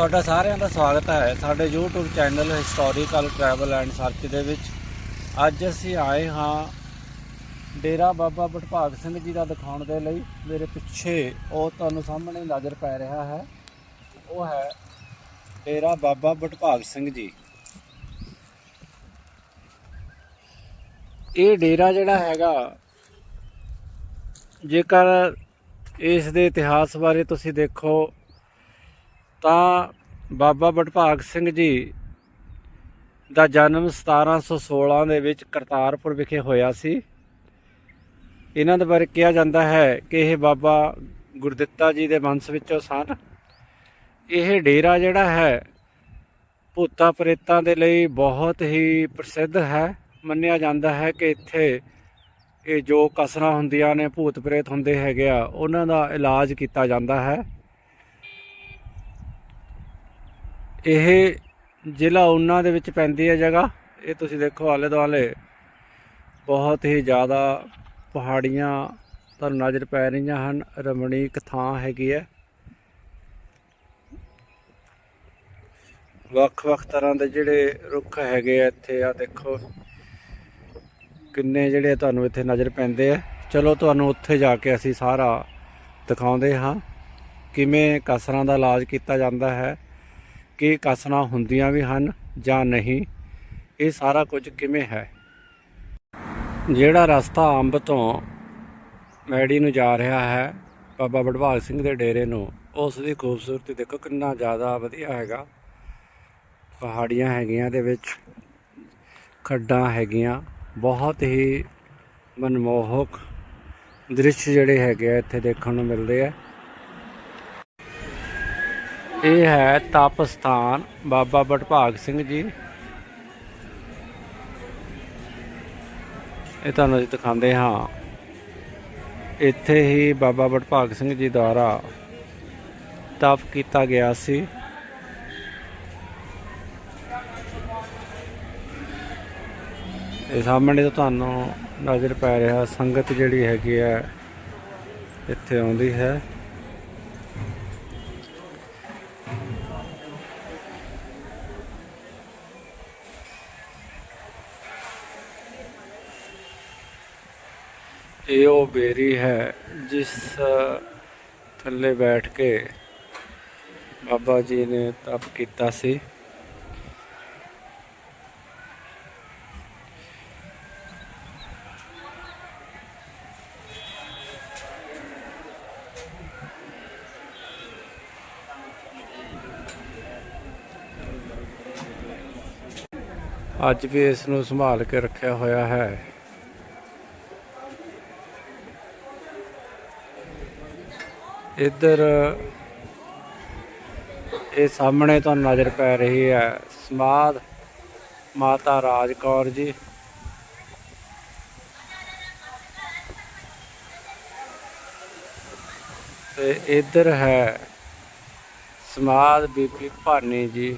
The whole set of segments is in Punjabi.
ਤੁਹਾਡਾ ਸਾਰਿਆਂ ਦਾ ਸਵਾਗਤ ਹੈ ਸਾਡੇ YouTube channel historical travel and search ਦੇ ਵਿੱਚ। ਅੱਜ ਅਸੀਂ ਆਏ ਹਾਂ ਡੇਰਾ ਬਾਬਾ ਬਟਭਾਗ ਸਿੰਘ ਜੀ ਦਾ ਦਿਖਾਉਣ ਦੇ ਲਈ। ਮੇਰੇ ਪਿੱਛੇ ਉਹ ਤੁਹਾਨੂੰ ਸਾਹਮਣੇ ਨਜ਼ਰ ਪੈ ਰਿਹਾ ਹੈ। ਉਹ ਹੈ ਡੇਰਾ ਬਾਬਾ ਬਟਭਾਗ ਸਿੰਘ ਜੀ। ਇਹ ਡੇਰਾ ਜਿਹੜਾ ਹੈਗਾ, ਜੇਕਰ ਇਸ ਦੇ ਇਤਿਹਾਸ ਬਾਰੇ ਤੁਸੀਂ ਦੇਖੋ ਤਾਂ ਬਾਬਾ ਬਟਭਾਗ ਸਿੰਘ ਜੀ ਦਾ ਜਨਮ 1716 ਦੇ ਵਿੱਚ ਕਰਤਾਰਪੁਰ ਵਿਖੇ ਹੋਇਆ ਸੀ। ਇਹਨਾਂ ਦੇ ਬਾਰੇ ਕਿਹਾ ਜਾਂਦਾ ਹੈ ਕਿ ਇਹ ਬਾਬਾ ਗੁਰਦਿੱਤਾ ਜੀ ਦੇ ਵੰਸ਼ ਵਿੱਚੋਂ ਸਨ। ਇਹ ਡੇਰਾ ਜਿਹੜਾ ਹੈ, ਭੂਤਾਂ ਪ੍ਰੇਤਾਂ ਦੇ ਲਈ ਬਹੁਤ ਹੀ ਪ੍ਰਸਿੱਧ ਹੈ। ਮੰਨਿਆ ਜਾਂਦਾ ਹੈ ਕਿ ਇੱਥੇ ਇਹ ਜੋ ਕਸਰਾਂ ਹੁੰਦੀਆਂ ਨੇ, ਭੂਤ ਪ੍ਰੇਤ ਹੁੰਦੇ ਹੈਗੇ ਆ, ਉਹਨਾਂ ਦਾ ਇਲਾਜ ਕੀਤਾ ਜਾਂਦਾ ਹੈ। ਇਹ ਜ਼ਿਲ੍ਹਾ ਉਹਨਾਂ ਦੇ ਵਿੱਚ ਪੈਂਦੀ ਹੈ ਜਗ੍ਹਾ। ਇਹ ਤੁਸੀਂ ਦੇਖੋ ਆਲੇ ਦੁਆਲੇ ਬਹੁਤ ਹੀ ਜ਼ਿਆਦਾ ਪਹਾੜੀਆਂ ਤੁਹਾਨੂੰ ਨਜ਼ਰ ਪੈ ਰਹੀਆਂ ਹਨ। ਰਮਣੀਕ ਥਾਂ ਹੈਗੀ ਹੈ। ਵੱਖ-ਵੱਖ ਤਰ੍ਹਾਂ ਦੇ ਜਿਹੜੇ ਰੁੱਖ ਹੈਗੇ ਆ ਇੱਥੇ ਆ ਦੇਖੋ ਕਿੰਨੇ ਜਿਹੜੇ ਤੁਹਾਨੂੰ ਇੱਥੇ ਨਜ਼ਰ ਪੈਂਦੇ ਆ। ਚਲੋ ਤੁਹਾਨੂੰ ਉੱਥੇ ਜਾ ਕੇ ਅਸੀਂ ਸਾਰਾ ਦਿਖਾਉਂਦੇ ਹਾਂ ਕਿਵੇਂ ਕਸਰਾਂ ਦਾ ਇਲਾਜ ਕੀਤਾ ਜਾਂਦਾ ਹੈ। ਕਿ ਕਸਰਾਂ ਹੁੰਦੀਆਂ ਵੀ ਹਨ ਜਾਂ ਨਹੀਂ, ਇਹ ਸਾਰਾ ਕੁਝ ਕਿਵੇਂ ਹੈ? ਜਿਹੜਾ ਰਸਤਾ ਅੰਬ ਤੋਂ ਮੈੜੀ ਨੂੰ ਜਾ ਰਿਹਾ ਹੈ, ਬਾਬਾ ਬੜਵਾਲ ਸਿੰਘ ਦੇ ਡੇਰੇ ਨੂੰ, ਉਸ ਦੀ ਖੂਬਸੂਰਤੀ ਦੇਖੋ ਕਿੰਨਾ ਜ਼ਿਆਦਾ ਵਧੀਆ ਹੈਗਾ। ਪਹਾੜੀਆਂ ਹੈਗੀਆਂ ਦੇ ਵਿੱਚ, ਖੱਡਾਂ ਹੈਗੀਆਂ, ਬਹੁਤ ਹੀ ਮਨਮੋਹਕ ਦ੍ਰਿਸ਼ ਜਿਹੜੇ ਹੈਗੇ ਆ ਇੱਥੇ ਦੇਖਣ ਨੂੰ ਮਿਲਦੇ ਆ। ਇਹ ਹੈ ਤਪ ਸਥਾਨ ਬਾਬਾ ਬਟਭਾਗ ਸਿੰਘ ਜੀ। ਇਹ ਤੁਹਾਨੂੰ ਅਸੀਂ ਦਿਖਾਉਂਦੇ ਹਾਂ। ਇੱਥੇ ਹੀ ਬਾਬਾ ਬਟਭਾਗ ਸਿੰਘ ਜੀ ਦੁਆਰਾ ਤਪ ਕੀਤਾ ਗਿਆ ਸੀ। ਇਹ ਸਾਹਮਣੇ ਤੋਂ ਤੁਹਾਨੂੰ ਨਜ਼ਰ ਪੈ ਰਿਹਾ ਸੰਗਤ ਜਿਹੜੀ ਹੈਗੀ ਹੈ, ਇੱਥੇ ਆਉਂਦੀ ਹੈ। ਇਹ ਉਹ ਬੇਰੀ ਹੈ ਜਿਸ ਥੱਲੇ ਬੈਠ ਕੇ ਬਾਬਾ ਜੀ ਨੇ ਤਪ ਕੀਤਾ ਸੀ। ਅੱਜ ਵੀ ਇਸ ਨੂੰ ਸੰਭਾਲ ਕੇ ਰੱਖਿਆ ਹੋਇਆ ਹੈ। ਇੱਧਰ ਇਹ ਸਾਹਮਣੇ ਤੁਹਾਨੂੰ ਨਜ਼ਰ ਪੈ ਰਹੀ ਹੈ ਸਮਾਦ ਮਾਤਾ ਰਾਜ ਕੌਰ ਜੀ। ਤੇ ਇੱਧਰ ਹੈ ਸਮਾਦ ਬੀਬੀ ਭਾਨੀ ਜੀ।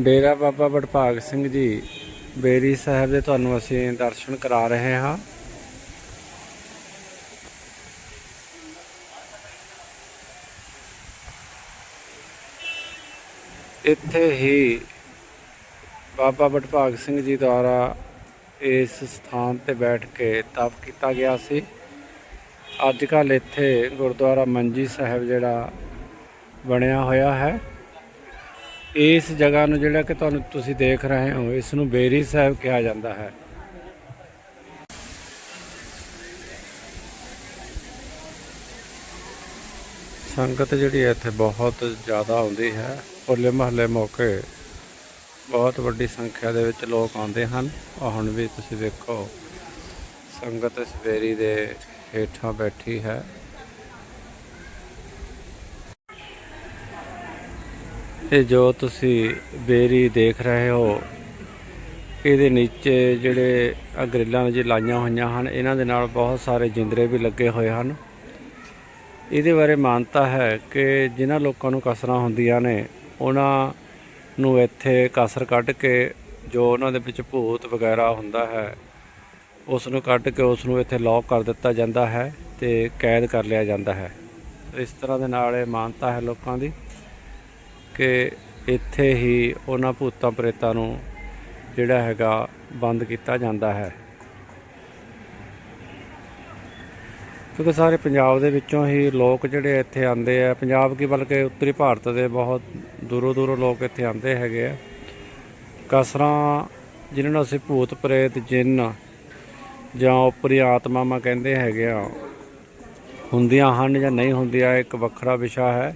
ਡੇਰਾ ਬਾਬਾ ਬੜਭਾਗ ਸਿੰਘ ਜੀ, ਬੇਰੀ ਸਾਹਿਬ ਦੇ ਤੁਹਾਨੂੰ ਅਸੀਂ ਦਰਸ਼ਨ ਕਰਾ ਰਹੇ ਹਾਂ। ਇੱਥੇ ਹੀ ਬਾਬਾ ਬੜਭਾਗ ਸਿੰਘ ਜੀ ਦੁਆਰਾ ਇਸ ਸਥਾਨ ਤੇ ਬੈਠ ਕੇ ਤਪ ਕੀਤਾ ਗਿਆ ਸੀ। ਅੱਜ ਕੱਲ ਇੱਥੇ ਗੁਰਦੁਆਰਾ ਮੰਜੀ ਸਾਹਿਬ ਜਿਹੜਾ ਬਣਿਆ ਹੋਇਆ ਹੈ। ਇਸ ਜਗ੍ਹਾ ਨੂੰ ਜਿਹੜਾ ਕਿ ਤੁਹਾਨੂੰ ਤੁਸੀਂ ਦੇਖ ਰਹੇ ਹੋ, ਇਸ ਨੂੰ ਬੇਰੀ ਸਾਹਿਬ ਕਿਹਾ ਜਾਂਦਾ ਹੈ। ਸੰਗਤ ਜਿਹੜੀ ਹੈ ਇੱਥੇ ਬਹੁਤ ਜ਼ਿਆਦਾ ਆਉਂਦੀ ਹੈ। ਹੋਲੇ ਮਹੱਲੇ ਮੌਕੇ ਬਹੁਤ ਵੱਡੀ ਸੰਖਿਆ ਦੇ ਵਿੱਚ ਲੋਕ ਆਉਂਦੇ ਹਨ। ਹੁਣ ਵੀ ਤੁਸੀਂ ਵੇਖੋ, ਸੰਗਤ ਇਸ ਬੇਰੀ ਦੇ ਹੇਠਾਂ ਬੈਠੀ ਹੈ। ਇਹ ਜੋ ਤੁਸੀਂ ਬੇਰੀ ਦੇਖ ਰਹੇ ਹੋ, ਇਹਦੇ ਨੀਚੇ ਜਿਹੜੇ ਆਹ ਗ੍ਰਿਲਾਂ ਜੀ ਲਾਈਆਂ ਹੋਈਆਂ ਹਨ, ਇਹਨਾਂ ਦੇ ਨਾਲ ਬਹੁਤ ਸਾਰੇ ਜਿੰਦਰੇ ਵੀ ਲੱਗੇ ਹੋਏ ਹਨ। ਇਹਦੇ ਬਾਰੇ ਮਾਨਤਾ ਹੈ ਕਿ ਜਿਨ੍ਹਾਂ ਲੋਕਾਂ ਨੂੰ ਕਸਰਾਂ ਹੁੰਦੀਆਂ ਨੇ, ਉਹਨਾਂ ਨੂੰ ਇੱਥੇ ਕਸਰ ਕੱਢ ਕੇ ਜੋ ਉਹਨਾਂ ਦੇ ਵਿੱਚ ਭੂਤ ਵਗੈਰਾ ਹੁੰਦਾ ਹੈ ਉਸ ਨੂੰ ਕੱਢ ਕੇ ਉਸ ਨੂੰ ਇੱਥੇ ਲੌਕ ਕਰ ਦਿੱਤਾ ਜਾਂਦਾ ਹੈ ਤੇ ਕੈਦ ਕਰ ਲਿਆ ਜਾਂਦਾ ਹੈ। ਇਸ ਤਰ੍ਹਾਂ ਦੇ ਨਾਲ ਇਹ ਮਾਨਤਾ ਹੈ ਲੋਕਾਂ ਦੀ। ਕਿ ਇੱਥੇ ਹੀ ਉਹਨਾਂ ਭੂਤਾਂ ਪ੍ਰੇਤਾਂ ਨੂੰ ਜਿਹੜਾ ਹੈਗਾ ਬੰਦ ਕੀਤਾ ਜਾਂਦਾ ਹੈ। ਕਿਉਂਕਿ ਸਾਰੇ ਪੰਜਾਬ ਦੇ ਵਿੱਚੋਂ ਹੀ ਲੋਕ ਜਿਹੜੇ ਇੱਥੇ ਆਉਂਦੇ ਆ, ਪੰਜਾਬ ਕੀ ਬਲਕਿ ਉੱਤਰੀ ਭਾਰਤ ਦੇ ਬਹੁਤ ਦੂਰੋਂ ਦੂਰੋਂ ਲੋਕ ਇੱਥੇ ਆਉਂਦੇ ਹੈਗੇ ਆ। ਕਸਰਾਂ ਜਿਨ੍ਹਾਂ ਨੂੰ ਅਸੀਂ ਭੂਤ ਪ੍ਰੇਤ ਜਿੰਨ ਜਾਂ ਉਪਰੀ ਆਤਮਾਵਾਂ ਕਹਿੰਦੇ ਹੈਗੇ ਆ, ਹੁੰਦੀਆਂ ਹਨ ਜਾਂ ਨਹੀਂ ਹੁੰਦੀਆਂ, ਇੱਕ ਵੱਖਰਾ ਵਿਸ਼ਾ ਹੈ।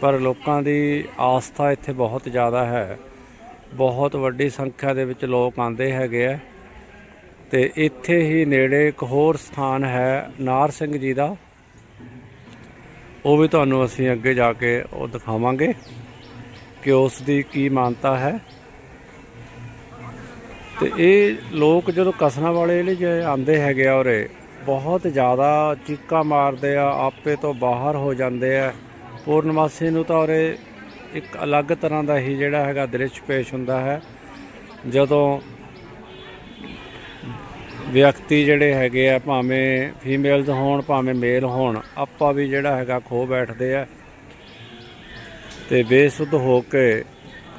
ਪਰ ਲੋਕਾਂ ਦੀ ਆਸਥਾ ਇੱਥੇ ਬਹੁਤ ਜ਼ਿਆਦਾ ਹੈ। ਬਹੁਤ ਵੱਡੀ ਸੰਖਿਆ ਦੇ ਵਿੱਚ ਲੋਕ ਆਉਂਦੇ ਹੈਗੇ ਆ। ਤੇ ਇੱਥੇ ਹੀ ਨੇੜੇ ਇੱਕ ਹੋਰ ਸਥਾਨ ਹੈ ਨਾਰ ਸਿੰਘ ਜੀ ਦਾ। ਉਹ ਵੀ ਤੁਹਾਨੂੰ ਅਸੀਂ ਅੱਗੇ ਜਾ ਕੇ ਉਹ ਦਿਖਾਵਾਂਗੇ ਕਿ ਉਸ ਦੀ ਕੀ ਮਾਨਤਾ ਹੈ। ਤੇ ਇਹ ਲੋਕ ਜਦੋਂ ਕਸਣਾ ਵਾਲੇ ਜਿਹੜੇ ਜੇ ਆਉਂਦੇ ਹੈਗੇ ਆ ਉਰੇ, ਬਹੁਤ ਜ਼ਿਆਦਾ ਚੀਕਾਂ ਮਾਰਦੇ ਆ, ਆਪੇ ਤੋਂ ਬਾਹਰ ਹੋ ਜਾਂਦੇ ਆ। ਪੂਰਨਮਾਸੀ ਨੂੰ ਤਾਂ ਉਰੇ ਇੱਕ ਅਲੱਗ ਤਰ੍ਹਾਂ ਦਾ ਹੀ ਜਿਹੜਾ ਹੈਗਾ ਦ੍ਰਿਸ਼ ਪੇਸ਼ ਹੁੰਦਾ ਹੈ। ਜਦੋਂ ਵਿਅਕਤੀ ਜਿਹੜੇ ਹੈਗੇ ਆ, ਭਾਵੇਂ ਫੀਮੇਲਸ ਹੋਣ, ਭਾਵੇਂ ਮੇਲ ਹੋਣ, ਆਪਾਂ ਵੀ ਜਿਹੜਾ ਹੈਗਾ ਖੋ ਬੈਠਦੇ ਆ ਤੇ ਬੇਸੁੱਧ ਹੋ ਕੇ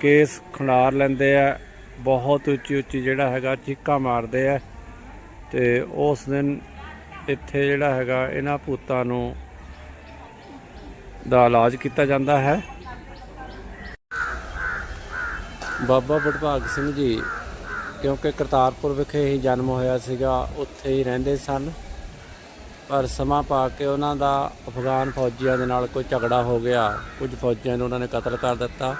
ਕੇਸ ਖੰਡਾਰ ਲੈਂਦੇ ਆ, ਬਹੁਤ ਉੱਚੀ ਉੱਚੀ ਜਿਹੜਾ ਹੈਗਾ ਚੀਕਾਂ ਮਾਰਦੇ ਆ ਤੇ ਉਸ ਦਿਨ ਇੱਥੇ ਜਿਹੜਾ ਹੈਗਾ ਇਹਨਾਂ ਭੂਤਾਂ ਨੂੰ ਦਾ ਇਲਾਜ ਕੀਤਾ ਜਾਂਦਾ ਹੈ। ਬਾਬਾ ਬੜਭਾਗ ਸਿੰਘ ਜੀ, ਕਿਉਂਕਿ ਕਰਤਾਰਪੁਰ ਵਿਖੇ ਹੀ ਜਨਮ ਹੋਇਆ ਸੀਗਾ, ਉੱਥੇ ਹੀ ਰਹਿੰਦੇ ਸਨ। ਪਰ ਸਮਾਂ ਪਾ ਕੇ ਉਹਨਾਂ ਦਾ ਅਫਗਾਨ ਫੌਜੀਆਂ ਦੇ ਨਾਲ ਕੋਈ ਝਗੜਾ ਹੋ ਗਿਆ। ਕੁਝ ਫੌਜੀਆਂ ਨੂੰ ਉਹਨਾਂ ਨੇ ਕਤਲ ਕਰ ਦਿੱਤਾ।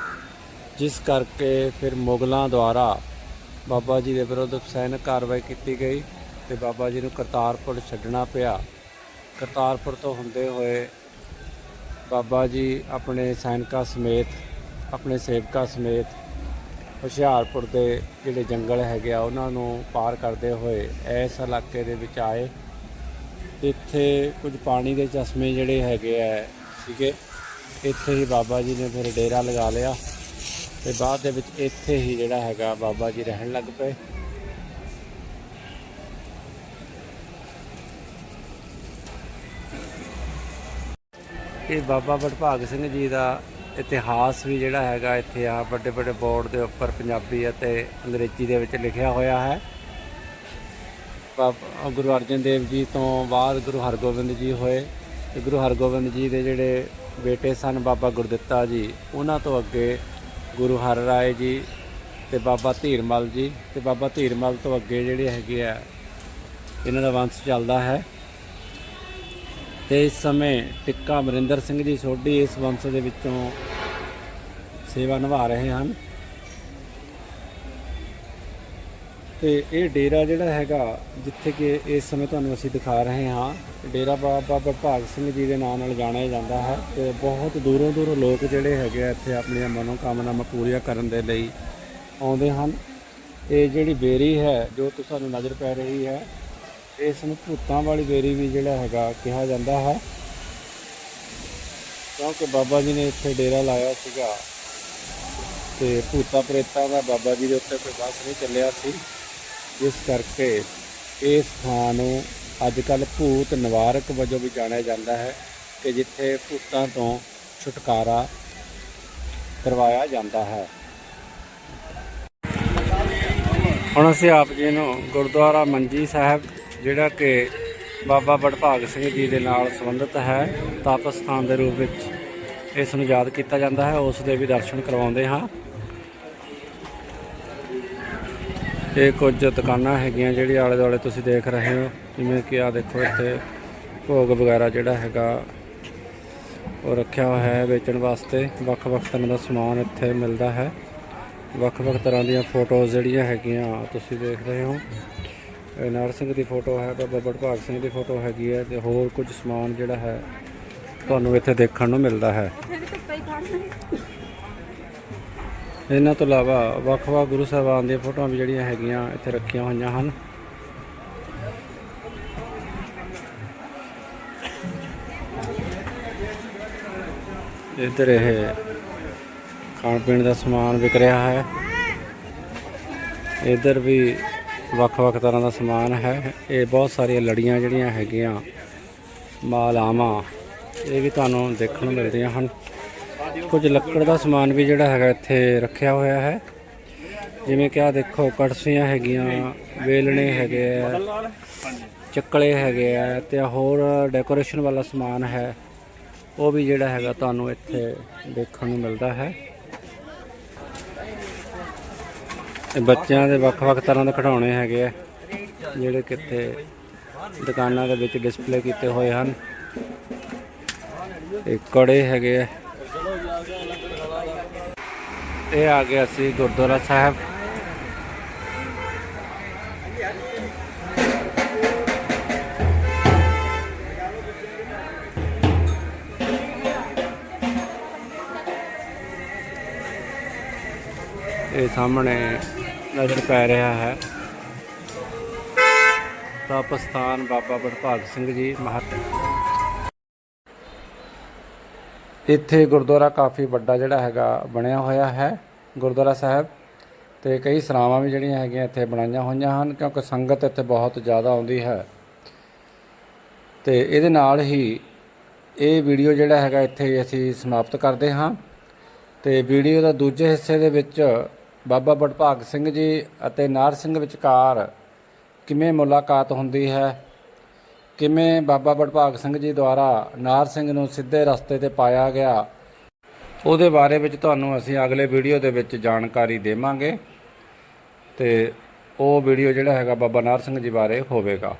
ਜਿਸ ਕਰਕੇ ਫਿਰ ਮੁਗਲਾਂ ਦੁਆਰਾ ਬਾਬਾ ਜੀ ਦੇ ਵਿਰੁੱਧ ਸੈਨਿਕ ਕਾਰਵਾਈ ਕੀਤੀ ਗਈ ਤੇ ਬਾਬਾ ਜੀ ਨੂੰ ਕਰਤਾਰਪੁਰ ਛੱਡਣਾ ਪਿਆ। ਕਰਤਾਰਪੁਰ ਤੋਂ ਹੁੰਦੇ ਹੋਏ ਬਾਬਾ ਜੀ ਆਪਣੇ ਸੈਨਿਕਾਂ ਸਮੇਤ, ਆਪਣੇ ਸੇਵਕਾਂ ਸਮੇਤ ਹੁਸ਼ਿਆਰਪੁਰ ਦੇ ਜਿਹੜੇ ਜੰਗਲ ਹੈਗੇ ਆ, ਉਹਨਾਂ ਨੂੰ ਪਾਰ ਕਰਦੇ ਹੋਏ ਇਸ ਇਲਾਕੇ ਦੇ ਵਿੱਚ ਆਏ। ਇੱਥੇ ਕੁਝ ਪਾਣੀ ਦੇ ਚਸ਼ਮੇ ਜਿਹੜੇ ਹੈਗੇ ਆ ਸੀਗੇ। ਇੱਥੇ ਹੀ ਬਾਬਾ ਜੀ ਨੇ ਫਿਰ ਡੇਰਾ ਲਗਾ ਲਿਆ ਤੇ ਬਾਅਦ ਦੇ ਵਿੱਚ ਇੱਥੇ ਹੀ ਜਿਹੜਾ ਹੈਗਾ ਬਾਬਾ ਜੀ ਰਹਿਣ ਲੱਗ ਪਏ। ਇਹ ਬਾਬਾ ਬੜਭਾਗ ਸਿੰਘ ਜੀ ਦਾ ਇਤਿਹਾਸ ਵੀ ਜਿਹੜਾ ਹੈਗਾ ਇੱਥੇ ਆ ਵੱਡੇ ਵੱਡੇ ਬੋਰਡ ਦੇ ਉੱਪਰ ਪੰਜਾਬੀ ਅਤੇ ਅੰਗਰੇਜ਼ੀ ਦੇ ਵਿੱਚ ਲਿਖਿਆ ਹੋਇਆ ਹੈ। ਬਾਬਾ ਗੁਰੂ ਅਰਜਨ ਦੇਵ ਜੀ ਤੋਂ ਬਾਅਦ ਗੁਰੂ ਹਰਗੋਬਿੰਦ ਜੀ ਹੋਏ। ਤੇ ਗੁਰੂ ਹਰਗੋਬਿੰਦ ਜੀ ਦੇ ਜਿਹੜੇ ਬੇਟੇ ਸਨ ਬਾਬਾ ਗੁਰਦਿੱਤਾ ਜੀ, ਉਹਨਾਂ ਤੋਂ ਅੱਗੇ ਗੁਰੂ ਹਰ ਰਾਏ ਜੀ ਤੇ ਬਾਬਾ ਧੀਰਮਲ ਜੀ। ਤੇ ਬਾਬਾ ਧੀਰਮਲ ਤੋਂ ਅੱਗੇ ਜਿਹੜੇ ਹੈਗੇ ਆ, ਇਹਨਾਂ ਦਾ ਵੰਸ਼ ਚੱਲਦਾ ਹੈ। ਤੇ ਇਸ ਸਮੇਂ ਟਿੱਕਾ ਅਮਰਿੰਦਰ ਸਿੰਘ ਜੀ ਸੋਢੀ ਇਸ ਵੰਸ਼ ਦੇ ਵਿੱਚੋਂ ਸੇਵਾ ਨਿਭਾ ਰਹੇ ਹਨ। ਤੇ ਇਹ ਡੇਰਾ ਜਿਹੜਾ ਹੈਗਾ, ਜਿੱਥੇ ਕਿ ਇਸ ਸਮੇਂ ਤੁਹਾਨੂੰ ਅਸੀਂ ਦਿਖਾ ਰਹੇ ਹਾਂ, ਡੇਰਾ ਬਾਬਾ ਭਗਤ ਸਿੰਘ ਜੀ ਦੇ ਨਾਂ ਨਾਲ ਜਾਣਿਆ ਜਾਂਦਾ ਹੈ ਤੇ ਬਹੁਤ ਦੂਰੋਂ ਦੂਰੋਂ ਲੋਕ ਜਿਹੜੇ ਹੈਗੇ ਆ ਇੱਥੇ ਆਪਣੀਆਂ ਮਨੋਕਾਮਨਾਵਾਂ ਪੂਰੀਆਂ ਕਰਨ ਦੇ ਲਈ ਆਉਂਦੇ ਹਨ। ਇਹ ਜਿਹੜੀ ਬੇਰੀ ਹੈ, ਜੋ ਤੁਹਾਨੂੰ ਨਜ਼ਰ ਪੈ ਰਹੀ ਹੈ ਇਸ ਨੂੰ ਭੂਤਾਂ ਵਾਲੀ ਬੇਰੀ ਵੀ ਜਿਹੜਾ ਹੈਗਾ ਕਿਹਾ ਜਾਂਦਾ ਹੈ। ਕਿਉਂਕਿ ਬਾਬਾ ਜੀ ਨੇ ਇੱਥੇ ਡੇਰਾ ਲਾਇਆ ਸੀਗਾ ਤੇ ਭੂਤਾਂ ਪ੍ਰੇਤਾਂ ਦਾ ਬਾਬਾ ਜੀ ਦੇ ਉੱਤੇ ਕੋਈ ਬਸ ਨਹੀਂ ਚੱਲਿਆ ਸੀ। ਇਸ ਕਰਕੇ ਇਸ ਥਾਂ ਨੂੰ ਅੱਜ ਕੱਲ ਭੂਤ ਨਿਵਾਰਕ ਵਜੋਂ ਵੀ ਜਾਣਿਆ ਜਾਂਦਾ ਹੈ ਕਿ ਜਿੱਥੇ ਭੂਤਾਂ ਤੋਂ ਛੁਟਕਾਰਾ ਕਰਵਾਇਆ ਜਾਂਦਾ ਹੈ। ਹੁਣ ਅਸੀਂ ਆਪ ਜੀ ਨੂੰ ਗੁਰਦੁਆਰਾ ਮੰਜੀ ਸਾਹਿਬ ਜਿਹੜਾ ਕਿ ਬਾਬਾ ਬੜਭਾਗ ਸਿੰਘ ਜੀ ਦੇ ਨਾਲ ਸੰਬੰਧਿਤ ਹੈ ਤਪ ਸਥਾਨ ਦੇ ਰੂਪ ਵਿੱਚ ਇਸ ਨੂੰ ਯਾਦ ਕੀਤਾ ਜਾਂਦਾ ਹੈ, ਉਸ ਦੇ ਵੀ ਦਰਸ਼ਨ ਕਰਵਾਉਂਦੇ ਹਾਂ। ਇਹ ਕੁਝ ਦੁਕਾਨਾਂ ਹੈਗੀਆਂ ਜਿਹੜੀ ਆਲੇ ਦੁਆਲੇ ਤੁਸੀਂ ਦੇਖ ਰਹੇ ਹੋ, ਜਿਵੇਂ ਕਿ ਆ ਦੇਖੋ ਇੱਥੇ ਭੋਗ ਵਗੈਰਾ ਜਿਹੜਾ ਹੈਗਾ, ਉਹ ਰੱਖਿਆ ਹੋਇਆ ਹੈ ਵੇਚਣ ਵਾਸਤੇ। ਵੱਖ-ਵੱਖ ਤਰ੍ਹਾਂ ਦਾ ਸਮਾਨ ਇੱਥੇ ਮਿਲਦਾ ਹੈ। ਵੱਖ-ਵੱਖ ਤਰ੍ਹਾਂ ਦੀਆਂ ਫੋਟੋਜ਼ ਜਿਹੜੀਆਂ ਹੈਗੀਆਂ ਤੁਸੀਂ ਦੇਖ ਰਹੇ ਹੋ। ਨਰ ਸਿੰਘ ਦੀ ਫੋਟੋ ਹੈ ਬਾਬਾ ਬੜਭਾਗ ਸਿੰਘ ਦੀ ਫੋਟੋ ਹੈਗੀ ਹੈ ਤੇ ਹੋਰ ਕੁਝ ਸਮਾਨ ਜਿਹੜਾ ਹੈ ਤੁਹਾਨੂੰ ਇੱਥੇ ਦੇਖਣ ਨੂੰ ਮਿਲਦਾ ਹੈ। ਇਹਨਾਂ ਤੋਂ ਇਲਾਵਾ ਵੱਖ-ਵੱਖ ਗੁਰੂ ਸਾਹਿਬਾਨ ਦੀਆਂ ਫੋਟੋਆਂ ਵੀ ਜਿਹੜੀਆਂ ਹੈਗੀਆਂ ਇੱਥੇ ਰੱਖੀਆਂ ਹੋਈਆਂ ਹਨ। ਇੱਧਰ ਇਹ ਖਾਣ ਪੀਣ ਦਾ ਸਮਾਨ ਵਿਕ ਰਿਹਾ ਹੈ। ਇੱਧਰ ਵੀ ਵੱਖ-ਵੱਖ ਤਰ੍ਹਾਂ ਦਾ ਸਮਾਨ ਹੈ। ਇਹ ਬਹੁਤ ਸਾਰੀਆਂ ਲੜੀਆਂ ਜਿਹੜੀਆਂ ਹੈਗੀਆਂ, ਮਾਲਾਵਾਂ, ਇਹ ਵੀ ਤੁਹਾਨੂੰ ਦੇਖਣ ਨੂੰ ਮਿਲਦੀਆਂ ਹਨ। ਕੁਝ ਲੱਕੜ ਦਾ ਸਮਾਨ ਵੀ ਜਿਹੜਾ ਹੈਗਾ ਇੱਥੇ ਰੱਖਿਆ ਹੋਇਆ ਹੈ। ਜਿਵੇਂ ਕਿ ਆ ਦੇਖੋ ਕੜਸੀਆਂ ਹੈਗੀਆਂ, ਵੇਲਣੇ ਹੈਗੇ ਆ, ਚੱਕਲੇ ਹੈਗੇ ਆ ਤੇ ਹੋਰ ਡੈਕੋਰੇਸ਼ਨ ਵਾਲਾ ਸਮਾਨ ਹੈ। ਉਹ ਵੀ ਜਿਹੜਾ ਹੈਗਾ ਤੁਹਾਨੂੰ ਇੱਥੇ ਦੇਖਣ ਨੂੰ ਮਿਲਦਾ ਹੈ। ਇਹ ਬੱਚਿਆਂ ਦੇ ਵੱਖ-ਵੱਖ ਤਰ੍ਹਾਂ ਦੇ ਖਿਡੌਣੇ ਹੈਗੇ ਆ, ਜਿਹੜੇ ਕਿੱਥੇ ਦੁਕਾਨਾਂ ਦੇ ਵਿੱਚ ਡਿਸਪਲੇ ਕੀਤੇ ਹੋਏ ਹਨ। ਇਹ ਕੜੇ ਹੈਗੇ ਆ। ਇਹ ਆ ਗਿਆ ਸੀ ਗੁਰਦੁਆਰਾ ਸਾਹਿਬ। ਇਹ ਸਾਹਮਣੇ ਨਜ਼ਰ ਪੈ ਰਿਹਾ ਹੈ। ਤਪਸਥਾਨ ਬਾਬਾ ਬੜਭਾਗ ਸਿੰਘ ਜੀ ਮਹੱਤ ਇੱਥੇ ਗੁਰਦੁਆਰਾ ਕਾਫੀ ਵੱਡਾ ਜਿਹੜਾ ਹੈਗਾ ਬਣਿਆ ਹੋਇਆ ਹੈ ਗੁਰਦੁਆਰਾ ਸਾਹਿਬ ਤੇ ਕਈ ਸਰਾਵਾਂ ਵੀ ਜਿਹੜੀਆਂ ਹੈਗੀਆਂ ਇੱਥੇ ਬਣਾਈਆਂ ਹੋਈਆਂ ਹਨ ਕਿਉਂਕਿ ਸੰਗਤ ਇੱਥੇ ਬਹੁਤ ਜ਼ਿਆਦਾ ਆਉਂਦੀ ਹੈ। ਤੇ ਇਹਦੇ ਨਾਲ ਹੀ ਇਹ ਵੀਡੀਓ ਜਿਹੜਾ ਹੈਗਾ ਇੱਥੇ ਅਸੀਂ ਸਮਾਪਤ ਕਰਦੇ ਹਾਂ। ਤੇ ਵੀਡੀਓ ਦਾ ਦੂਜੇ ਹਿੱਸੇ ਦੇ ਵਿੱਚ ਬਾਬਾ ਬਟਭਾਗ ਸਿੰਘ ਜੀ ਅਤੇ ਨਾਰ ਸਿੰਘ ਵਿਚਕਾਰ ਕਿਵੇਂ ਮੁਲਾਕਾਤ ਹੁੰਦੀ ਹੈ? ਕਿਵੇਂ ਬਾਬਾ ਬਟਭਾਗ ਸਿੰਘ ਜੀ ਦੁਆਰਾ ਨਾਰ ਸਿੰਘ ਨੂੰ ਸਿੱਧੇ ਰਸਤੇ ਤੇ ਪਾਇਆ ਗਿਆ? ਉਹਦੇ ਬਾਰੇ ਵਿੱਚ ਤੁਹਾਨੂੰ ਅਸੀਂ ਅਗਲੇ ਵੀਡੀਓ ਦੇ ਵਿੱਚ ਜਾਣਕਾਰੀ ਦੇਵਾਂਗੇ ਤੇ ਉਹ ਵੀਡੀਓ ਜਿਹੜਾ ਹੈਗਾ ਬਾਬਾ ਨਾਰ ਸਿੰਘ ਜੀ ਬਾਰੇ ਹੋਵੇਗਾ।